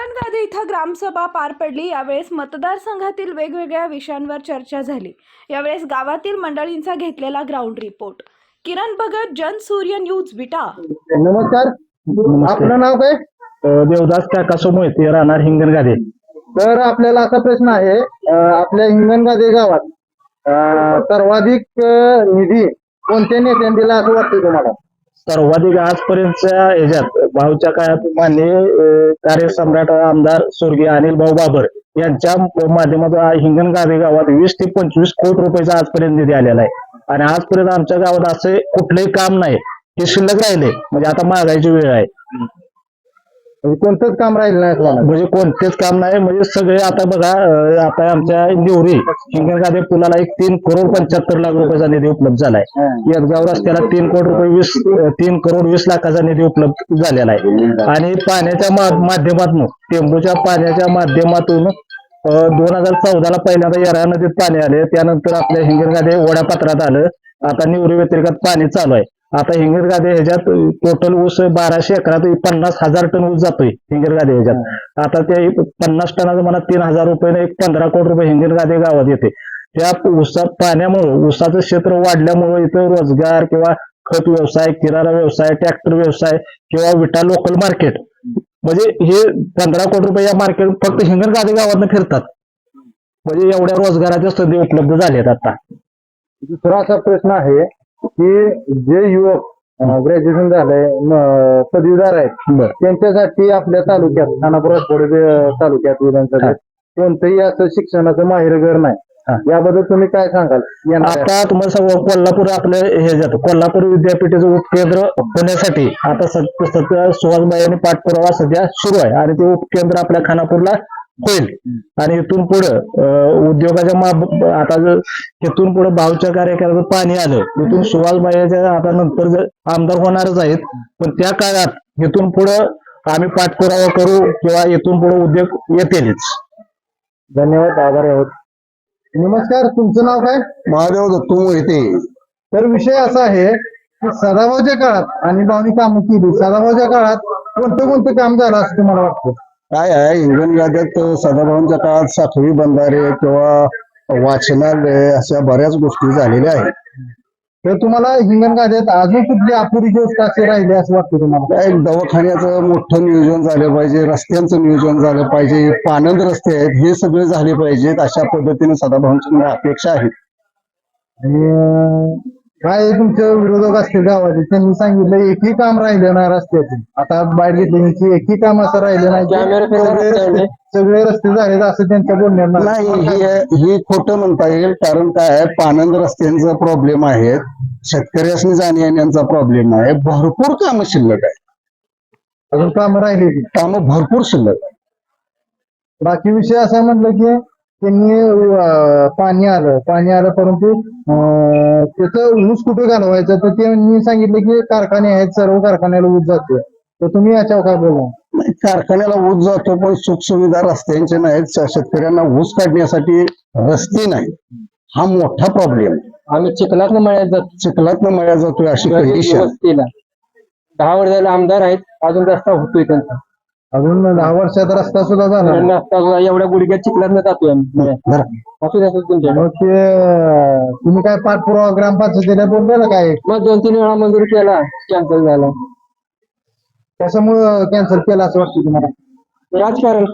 हिंगणघाटी इथं ग्रामसभा पार पडली. यावेळेस मतदारसंघातील वेगवेगळ्या विषयांवर चर्चा झाली. यावेळेस गावातील मंडळींचा घेतलेला ग्राउंड रिपोर्ट किरण भगत जन सूर्य न्यूज विटा. नमस्कार. आपलं नाव काय? देवदास काकासो मोहिते राहणार हिंगणगादे. तर आपल्याला असा प्रश्न आहे अं, आपल्या हिंगणगादे गावात अं, सर्वाधिक अं, निधी कोणत्या नेत्यांनी दिला असं वाटतं तुम्हाला? सर्वाधिक आजपर्यंतच्या ह्याच्यात भाऊच्या काळात मान्य कार्य कार्यसम्राट आमदार स्वर्गीय अनिल भाऊ बाबर यांच्या माध्यमातून हिंगणगावे गावात वीस ते पंचवीस कोटी रुपयाचा आजपर्यंत निधी आलेला आहे. आणि आजपर्यंत आमच्या गावात असे कुठलेही काम नाही. हे शिल्लक राहिले. म्हणजे आता महागाईची वेळ आहे. म्हणजे कोणतंच काम राहिलं नाही असं. म्हणजे कोणतेच काम नाही म्हणजे सगळे आता बघा अं, आता आमच्या निवरी हिंगणगादे पुलाला एक तीन करोड पंच्याहत्तर लाख रुपयाचा निधी उपलब्ध झालाय. यदगाव रस्त्याला तीन कोटी रुपये वीस अं, तीन करोड वीस लाखाचा निधी उपलब्ध झालेला आहे. आणि पाण्याच्या मा- माध्यमातून टेंबूच्या पाण्याच्या माध्यमातून दोन हजार चौदाला पहिल्यांदा येरा नदीत पाणी आले त्यानंतर आपल्या हिंगणगादे वड्यापात्रात आलं. आता निवरी व्यतिरिक्त पाणी चालू आहे. आता हिंगणगादे ह्याच्यात टोटल ऊस बाराशे एकरात पन्नास हजार टन ऊस जातोय हिंगणगादे ह्याच्यात. आता ते पन्नास टनाचं मला तीन हजार रुपये एक पंधरा कोटी रुपये हिंगणगादे गावात येते. त्या ऊसात पाण्यामुळं ऊसाचं क्षेत्र वाढल्यामुळं इथं रोजगार किंवा खत व्यवसाय किराणा व्यवसाय ट्रॅक्टर व्यवसाय किंवा विटा लोकल मार्केट म्हणजे हे पंधरा कोटी रुपये या मार्केट फक्त हिंगणगादे गावात फिरतात. म्हणजे एवढ्या रोजगाराच्या संधी उपलब्ध झाल्यात आता. दुसरा असा प्रश्न आहे की जे युवक ग्रॅज्युएशन झालंय पदवीधर आहेत त्यांच्यासाठी आपल्या तालुक्यात खानापूर आठवडे तालुक्यात विधानसभेत कोणतंही असं शिक्षणाचं माहेरघर हा. नाही. याबद्दल तुम्ही काय सांगाल? येणाऱ्या- आता तुम्हाला सांगू कोल्हापूर आपलं हे जातं. कोल्हापूर विद्यापीठाचं उपकेंद्र होण्यासाठी आता सध्या सध्या सुहासबाई आणि पाठपुरावा सध्या सुरू आहे. आणि ते उपकेंद्र आपल्या खानापूरला होईल. आणि इथून पुढं उद्योगाच्या मा- आता जर इथून पुढे भावच्या कार्यक्रमाचं पाणी आलं इथून सुहासबाईच्या आता नंतर जर आमदार होणारच आहेत पण त्या काळात इथून पुढं आम्ही पाठपुरावा करू किंवा इथून पुढे उद्योग येतीलच. धन्यवाद आभारी आहोत. नमस्कार तुमचं नाव काय? महादेव दत्तू मोहिते. तर विषय असा आहे की सदाभाऊच्या काळात आणि भावनी कामं केली सदाभाऊच्या काळात कोणतं कोणतं काम झालं असं तुम्हाला वाटतं? काय आहे? हिंगणगाद्यात सदाभाऊंच्या काळात साखळी बंधारे किंवा वाचनालय अशा बऱ्याच गोष्टी झालेल्या आहेत. तर तुम्हाला हिंगणगाद्यात अजून कुठली अपुरी गोष्ट अशी राहिली असं वाटतं तुम्हाला? एक दवाखान्याचं मोठं नियोजन झालं पाहिजे रस्त्यांचं नियोजन झालं पाहिजे पाणंद रस्ते आहेत हे सगळे झाले पाहिजेत अशा पद्धतीने सदाभाऊंची मला अपेक्षा आहे. काय तुमचे विरोधक असतील गावाचे त्यांनी सांगितलं एकही काम राहिलं नाही रस्त्याचे. आता बाहेर घेतले एकही काम असं राहिलं नाही की सगळे रस्ते- सगळे रस्ते झाले असं त्यांच्या बोलण्यात नाही. ही ही खोटं म्हणता येईल. कारण काय आहे, पाणंद रस्त्यांचा प्रॉब्लेम आहे. शेतकऱ्यांनी जाण्या येण्याचा प्रॉब्लेम आहे. भरपूर कामं शिल्लक आहे अजून काम राहिली कामं भरपूर शिल्लक आहे बाकी विषय असा म्हटलं की त्यांनी अं, पाणी आलं. पाणी आलं परंतु अं, त्याचं ऊस कुठे घालवायचं? तर त्यांनी सांगितलं की कारखाने आहेत सर्व कारखान्याला ऊस जातो तर तुम्ही याच्यावर काय बोला? नाही, कारखान्याला ऊस जातो पण सुखसुविधा रस्त्यांचे नाहीत. श- शेतकऱ्यांना ऊस काढण्यासाठी रस्ते नाही हा मोठा प्रॉब्लेम आम्ही चिखलात मळ्यात जातो. चिखलात मळ्या जातोय अशी कंडिशन वस्तीला. दहा वर्ष झाले आमदार आहेत अजून रस्ता होतोय त्यांचा. अजून दहा वर्षात रस्ता सुद्धा झाला नाही. एवढ्या गुडघ्यात चिखलात जातोय. आम्ही मळ्यात. असू द्या असू तुमच्या. मग ते तुम्ही काय पाठपुरावा ग्रामपंचायतीला बोललेलं काय? मग दोन तीन वेळा मंजूर केला कॅन्सल झाला. त्याच्यामुळं कॅन्सल केलं असं वाटतं तुम्हाला? राजकारण.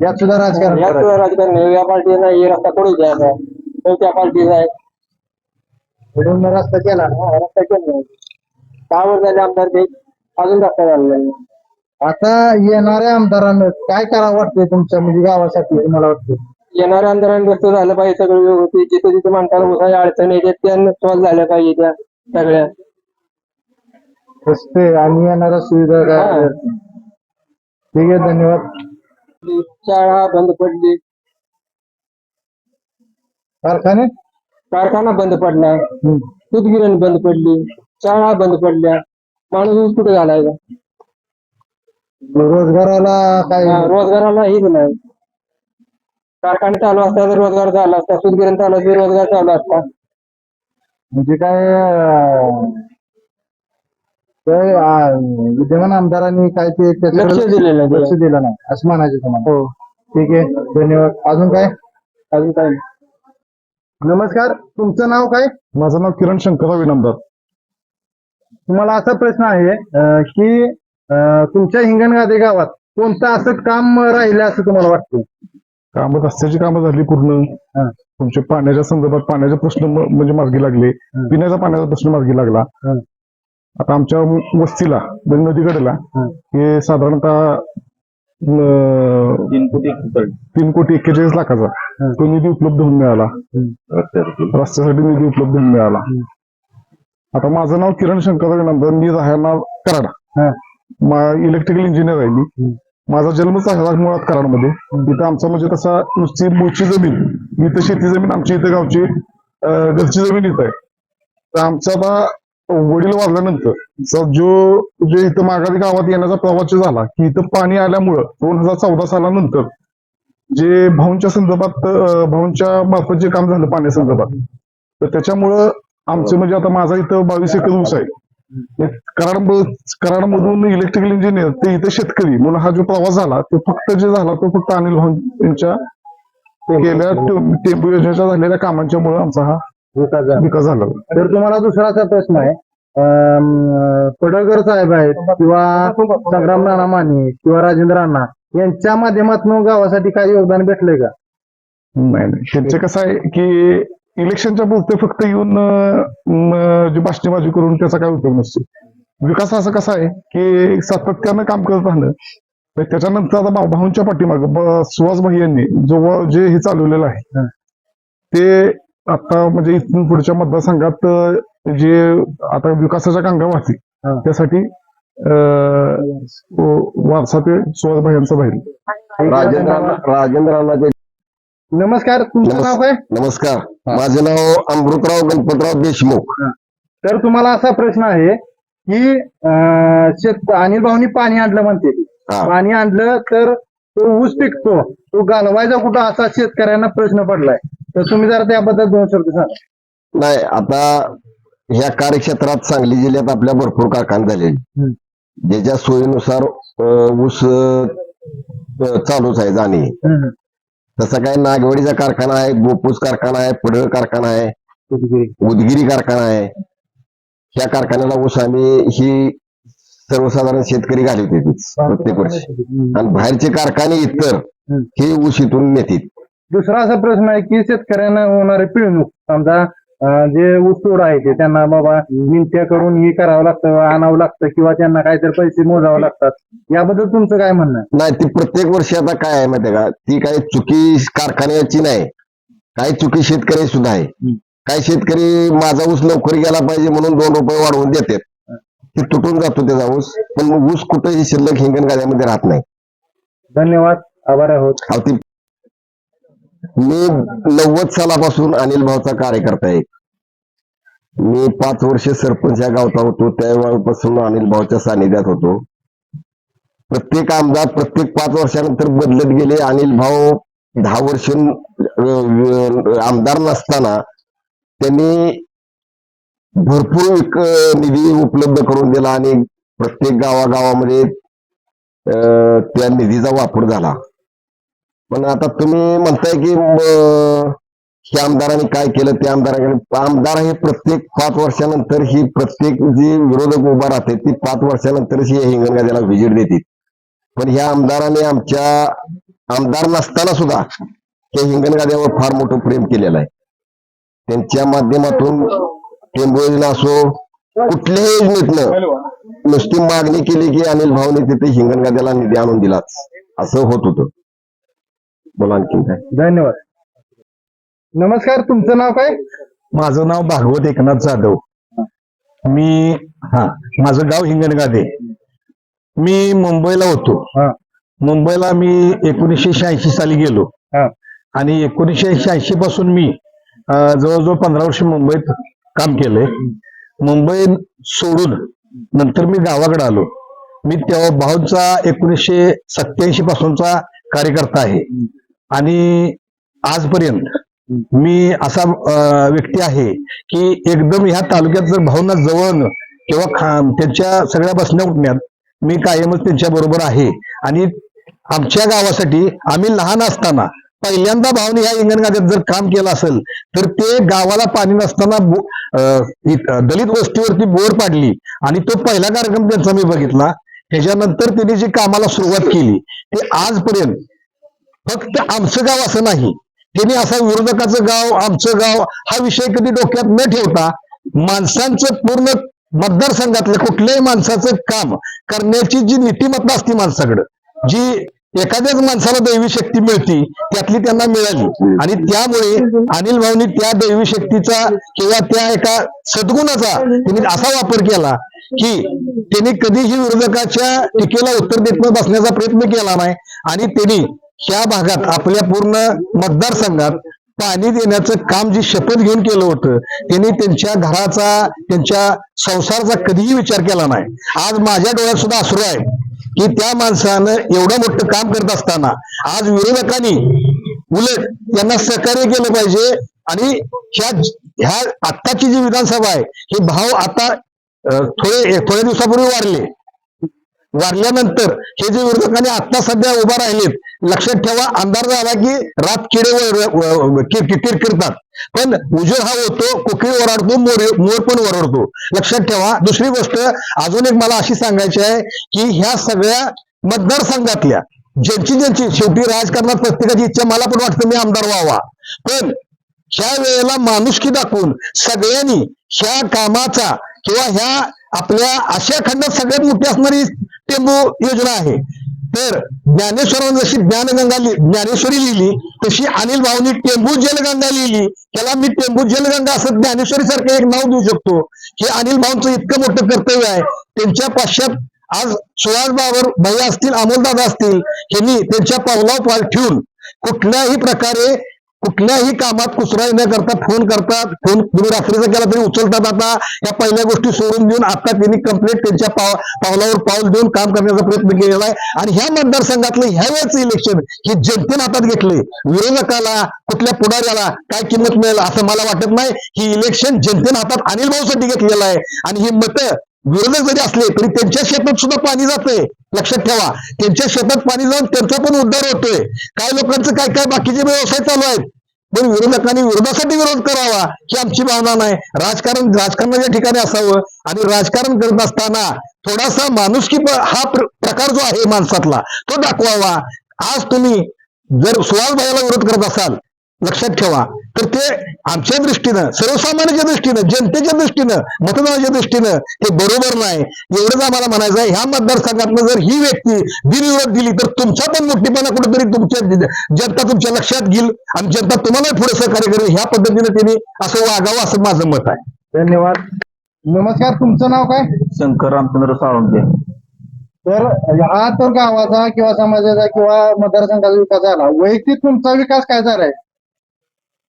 यात सुद्धा राजकारण यात करायचं. राजकारण आहे. या पार्टीचा नाही हे रस्ता कोणी द्यायचा तो त्या पार्टीचा आहे. म्हणून रस्ता केला. हा, रस्ता केला. दहा वर्ष झाले आमदार ते अजून रस्ता झालेला नाही. आता येणाऱ्या आमदारांना काय करावं वाटतंय तुमच्या म्हणजे गावासाठी तुम्हाला वाटतं येणाऱ्या आमदारांनी रस्ते झालं पाहिजे सगळं व्यवस्थित. जिथे जिथे माणसाला उसाच्या अडचणी येतात त्या सॉल्व्ह झाल्या पाहिजे त्या सगळ्या. रस्ते आणि येणाऱ्या सुविधा काय. ठीक आहे धन्यवाद. शाळा बंद पडली. कारखाने? कारखाना बंद पडला. हम्म. बंद पडली. शाळा बंद पडल्या. माणूस कुठे घालायचा रोजगाराला काय? हा, रोजगाराला हेच नाही. कारखाने चालू असता तर रोजगार चालू असता सूतगिरण चालू असता तर रोजगार चालू असता म्हणजे काय अं, विद्यमान आमदारांनी काय ते त्याच्याकडे लक्ष दिलेलं नाही. लक्ष दिलं नाही असं म्हणायचं तुम्हाला. हो. ठीक आहे धन्यवाद. अजून काय? अजून काय? नाही. नमस्कार तुमचं नाव काय? माझं नाव किरण शंकरराव इनामदार. तुम्हाला असा प्रश्न आहे अं, की तुमच्या हिंगणगादे गावात कोणतं असं काम राहिलं असं तुम्हाला वाटतं कामं रस्त्याची कामं झाली पूर्ण हा. तुमच्या पाण्याच्या संदर्भात पाण्याचे प्रश्न म- म्हणजे मार्गी लागले हं. पिण्याचा पाण्याचा प्रश्न मार्गी लागला हं. आता आमच्या वस्तीला म्हणजे नदीकडेला हं. हे साधारणतः अं, तीन कोटी एक्केचाळीस लाखाचा. तो निधी उपलब्ध होऊन मिळाला रस्त्यासाठी निधी उपलब्ध होऊन मिळाला. आता माझं नाव किरण शंकर नंतर मी राहणार कराड हं. इलेक्ट्रिकल इंजिनियर आहे मी. माझा जन्मच आहे मुळात कराडमध्ये. इथं आमचा म्हणजे तसा नुसती मूळची जमीन इथं शेती जमीन आमची इथं गावची घरची जमीन इथं आहे. तर आमचा आता वडील वारल्यानंतर चा जो जे इथं माघारी गावात येण्याचा प्रवास जो झाला की इथं पाणी आल्यामुळं दोन हजार चौदा सालानंतर जे भाऊंच्या संदर्भात भाऊंच्या मार्फत जे काम झालं पाण्यासंदर्भात तर त्याच्यामुळं आमचे म्हणजे आता माझा इथं बावीस एकर ऊस आहे. कराड कराडमधून इलेक्ट्रिकल इंजिनियर ते इथे शेतकरी. म्हणून हा जो प्रवास झाला तो फक्त जे झाला तो फक्त अनिल भाऊ यांच्या गेल्या टे- टेम्पो योजनेच्या झालेल्या कामांच्या मुळे आमचा हा विकास झाला. तर तुम्हाला दुसरा असा प्रश्न आहे. पडळकर साहेब आहेत किंवा संग्राम नाना माने किंवा राजेंद्र अण्णा यांच्या माध्यमातून गावासाठी काही योगदान भेटलंय का? नाही नाही. त्यांचं कसं आहे की इलेक्शनच्या पुरते फक्त येऊन जी बाष्टीबाजी करून त्याचा काय उपयोग नसतो विकास असं कसा आहे की सातत्यानं काम करत राहणं तर त्याच्यानंतर आता भाऊ- भाऊंच्या पाठीमाग सुहास भाई यांनी जो जे हे चालवलेलं आहे. ते आता म्हणजे इथून पुढच्या मतदारसंघात जे आता विकासाच्या कांगा वाहतील हं. त्यासाठी अं, वारसा ते सुहास भाई यांचा बाहेर राजेंद्र राजेंद्र नमस्कार तुमचं नाव काय? नमस्कार. माझं नाव अमृतराव गणपतराव देशमुख. तर तुम्हाला असा प्रश्न आहे की अं, शेत अनिल भाऊनी पाणी आणलं म्हणते. हा. पाणी आणलं तर तो ऊस पिकतो तो घालवायचा कुठं असा शेतकऱ्यांना प्रश्न पडलाय. तर तुम्ही जरा त्याबद्दल दोन शब्द सांगा. नाही आता ह्या कार्यक्षेत्रात सांगली जिल्ह्यात आपल्या भरपूर कारखाने झाले हम्म. ज्याच्या सोयीनुसार अं, ऊस अं, चालूच आहे जाणे. हम्म. तसं काय नागवडीचा कारखाना आहे गोपूस कारखाना आहे पडळ कारखाना आहे? उदगिरी कारखाना आहे ह्या कारखान्याला ऊस आम्ही ही सर्वसाधारण शेतकरी घालवते प्रत्येक वर्षी आणि बाहेरचे कारखाने इतर. हे ऊस इथून नेतील दुसरा असा प्रश्न आहे की शेतकऱ्यांना होणारे पिळवणूक समजा जे ऊस तोड आहे ते त्यांना बाबा मिनत्या करून हे करावं लागतं आणावं लागतं किंवा त्यांना काहीतरी पैसे मोजावे लागतात. याबद्दल तुमचं काय म्हणणं आहे? नाही ती प्रत्येक वर्षी आता काय आहे माहितीये का? ती काही चुकी कारखान्याची नाही. काही चुकी शेतकरी सुद्धा आहे. काही शेतकरी माझा ऊस लवकर गेला पाहिजे म्हणून दोन रुपये वाढवून देतात. ते तुटून जातो त्याचा ऊस पण ऊस कुठेही शिल्लक हिंगण गाड्यामध्ये राहत नाही. धन्यवाद. आभार आहोत. मी नव्वद सालापासून अनिल भाऊचा कार्यकर्ता आहे. मी पाच वर्ष सरपंच या गावचा होतो. त्यावेळेपासून अनिल भाऊच्या सानिध्यात होतो. प्रत्येक आमदार प्रत्येक पाच वर्षानंतर बदलत गेले. अनिल भाऊ दहा वर्ष आमदार नसताना त्यांनी भरपूर एक, निधी उपलब्ध करून दिला आणि प्रत्येक गावागावामध्ये त्या निधीचा वापर झाला. पण आता तुम्ही म्हणताय की हे ह्या आमदारांनी काय केलं ते आमदाराकडे आमदार हे प्रत्येक पाच वर्षानंतर ही प्रत्येक जी विरोधक उभा राहते ती पाच वर्षानंतर ही हिंगणगाद्याला व्हिजिट देतील. पण ह्या आमदाराने आमच्या आमदार नसताना सुद्धा त्या हिंगणगाद्यावर फार मोठं प्रेम केलेलं आहे. त्यांच्या माध्यमातून टेंबू योजना असो कुठल्याही योजनेतनं नुसती मागणी केली की अनिल भाऊने तिथे हिंगणगाद्याला निधी आणून दिलाच. असं होत होतं. बोला काय धन्यवाद. नमस्कार तुमचं नाव काय? माझं नाव भागवत एकनाथ जाधव. मी हा माझं गाव हिंगणगादे मी मुंबईला होतो. हा. मुंबईला मी एकोणीसशे शहाऐंशी साली गेलो. हा. आणि एकोणीसशे शहाऐंशी पासून मी अं, जवळजवळ पंधरा वर्ष मुंबईत काम केलंय. मुंबई सोडून नंतर मी गावाकडे आलो. मी तेव्हा भाऊचा एकोणीसशे सत्याऐंशी पासूनचा कार्यकर्ता आहे. आणि आजपर्यंत मी असा व्यक्ती आहे की एकदम ह्या तालुक्यात जर भावना जवळ किंवा त्यांच्या सगळ्या बसण्या उठण्यात मी कायमच त्यांच्या बरोबर आहे. आणि आमच्या गावासाठी आम्ही लहान असताना पहिल्यांदा भावनी ह्या इंगणगाद्यात जर काम केलं असेल तर ते गावाला पाणी नसताना दलित वस्तीवरती बोर पाडली आणि तो पहिला कार्यक्रम त्यांचा मी बघितला. त्याच्यानंतर त्यांनी जी कामाला सुरुवात केली ते आजपर्यंत फक्त आमचं गाव असं नाही. त्यांनी असा विरोधकाचं गाव आमचं गाव हा विषय कधी डोक्यात न ठेवता माणसांचं पूर्ण मतदारसंघातलं कुठल्याही माणसाचं काम करण्याची जी नीतिमत्ता असते माणसाकडं जी एखाद्याच माणसाला दैवी शक्ती मिळती त्यातली त्यांना मिळाली. आणि त्यामुळे अनिल भाऊनी त्या दैवी शक्तीचा किंवा त्या एका सद्गुणाचा त्यांनी असा वापर केला की त्यांनी कधीही विरोधकाच्या टीकेला उत्तर देत न बसण्याचा प्रयत्न केला नाही. आणि त्यांनी ह्या भागात आपल्या पूर्ण मतदारसंघात पाणी देण्याचं काम जी शपथ घेऊन केलं होतं त्यांनी त्यांच्या घराचा त्यांच्या संसाराचा कधीही विचार केला नाही. आज माझ्या डोळ्यात सुद्धा अश्रू आहे की त्या माणसानं एवढं मोठं काम करत असताना आज विरोधकांनी उलट त्यांना सहकार्य केलं पाहिजे आणि ह्या ह्या आत्ताची जी विधानसभा आहे हे भाव आता थोडे थोड्या दिवसापूर्वी वाढले. वाढल्यानंतर हे जे विरोधकांनी आता सध्या उभा राहिलेत लक्षात ठेवा अंधार झाला की रात किडे वर- व- किर- पण उजेड हा होतो कोकिळ ओरडतो मोर मोर पण ओरडतो. लक्षात ठेवा दुसरी गोष्ट अजून एक मला अशी सांगायची आहे की ह्या सगळ्या मतदारसंघातल्या ज्यांची ज्यांची शेवटी राजकारणात प्रत्येकाची इच्छा मला पण वाटतं मी आमदार व्हावा. पण ह्या वेळेला माणुसकी दाखवून सगळ्यांनी ह्या कामाचा किंवा ह्या आपल्या आशिया खंडात सगळ्यात मोठी असणारी टेंबू योजना आहे. तर ज्ञानेश्वरांनी जशी ज्ञानगंगा ज्ञानेश्वरी लिहिली तशी अनिल भाऊनी टेंबू जलगंगा लिहिली. त्याला मी टेंबू जलगंगा असं ज्ञानेश्वरी सारखं एक नाव देऊ शकतो. हे अनिल भाऊंचं इतकं मोठं कर्तव्य आहे. त्यांच्या पाश्चात आज सुहास बाबर भाई असतील अमोलदादा असतील यांनी त्यांच्या पावलावर पाल ठेवून कुठल्याही प्रकारे कुठल्याही कामात कुसराई न करता फोन करतात फोन तुम्ही रात्रीचा केला तरी उचलतात आता. या पहिल्या गोष्टी सोडून देऊन आता त्यांनी कंप्लीट त्यांच्या पाव पावलावर पाऊल देऊन काम करण्याचा प्रयत्न केलेला आहे. आणि ह्या मतदारसंघातलं ह्या वेळेचं इलेक्शन हे जनतेने हातात घेतले. विरोधकाला कुठल्या पुढाऱ्याला काय किंमत मिळेल असं मला वाटत नाही. ही इलेक्शन जनतेने हातात अनिल भाऊसाठी घेतलेलं आहे. आणि ही मतं विरोधक जरी असले तरी त्यांच्या शेतात सुद्धा पाणी जातंय. लक्षात ठेवा. त्यांच्या शेतात पाणी जाऊन त्यांचा पण उद्धार होतोय. काय लोकांचं काय काय बाकीचे व्यवसाय चालू आहेत. पण विरोधकांनी विरोधासाठी विरोध करावा ही आमची भावना नाही. राजकारण राजकारणाच्या ठिकाणी असावं आणि राजकारण करत असताना थोडासा माणुसकी हा प्रकार जो आहे माणसातला तो दाखवावा. आज तुम्ही जर सुहास भाईला विरोध करत असाल लक्षात ठेवा. तर ते आमच्या दृष्टीनं सर्वसामान्याच्या दृष्टीनं जनतेच्या दृष्टीनं मतदानाच्या दृष्टीनं ते बरोबर नाही. एवढंच आम्हाला म्हणायचं आहे ह्या मतदारसंघातनं जर ही व्यक्ती बिनविरोध दिली तर तुमचा पण मोठीपणा कुठेतरी तुमच्या जनता तुमच्या लक्षात घेईल. आणि जनता तुम्हाला पुढे सहकार्य करेल. ह्या पद्धतीने त्यांनी असं वागावं असं माझं मत आहे. धन्यवाद. नमस्कार तुमचं नाव काय? शंकर रामचंद्र साळुंके तर हा तर गावाचा किंवा समाजाचा किंवा मतदारसंघाचा विकास झाला. वैयक्तिक तुमचा विकास काय झालाय?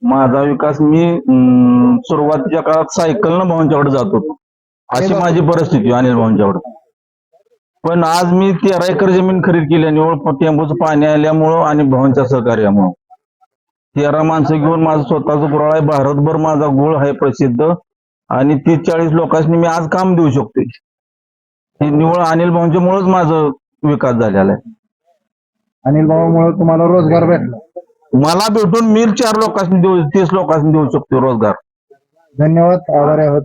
माझा विकास मी अं, सुरुवातीच्या काळात सायकलनं भाऊंच्याकडे जात होतो. अशी माझी परिस्थिती अनिल भाऊंच्याकडे पण आज मी तेरा एकर जमीन खरेदी केल्यामुळं टेंबूचं पाणी आल्यामुळं आणि भाऊंच्या सहकार्यामुळं. तेरा माणसं घेऊन माझं स्वतःचं पुरावा आहे. भारतभर माझा गुळ आहे प्रसिद्ध. आणि तीस चाळीस लोकांनी मी आज काम देऊ शकतोय. हे निवळ अनिल भाऊंच्या मुळेच माझं विकास झालेला आहे. अनिल भाऊमुळे तुम्हाला रोजगार भेटला. मला भेटून मी चार लोकांनी देऊ तीस लोकांनी देऊ शकतो रोजगार. धन्यवाद आभार आहोत.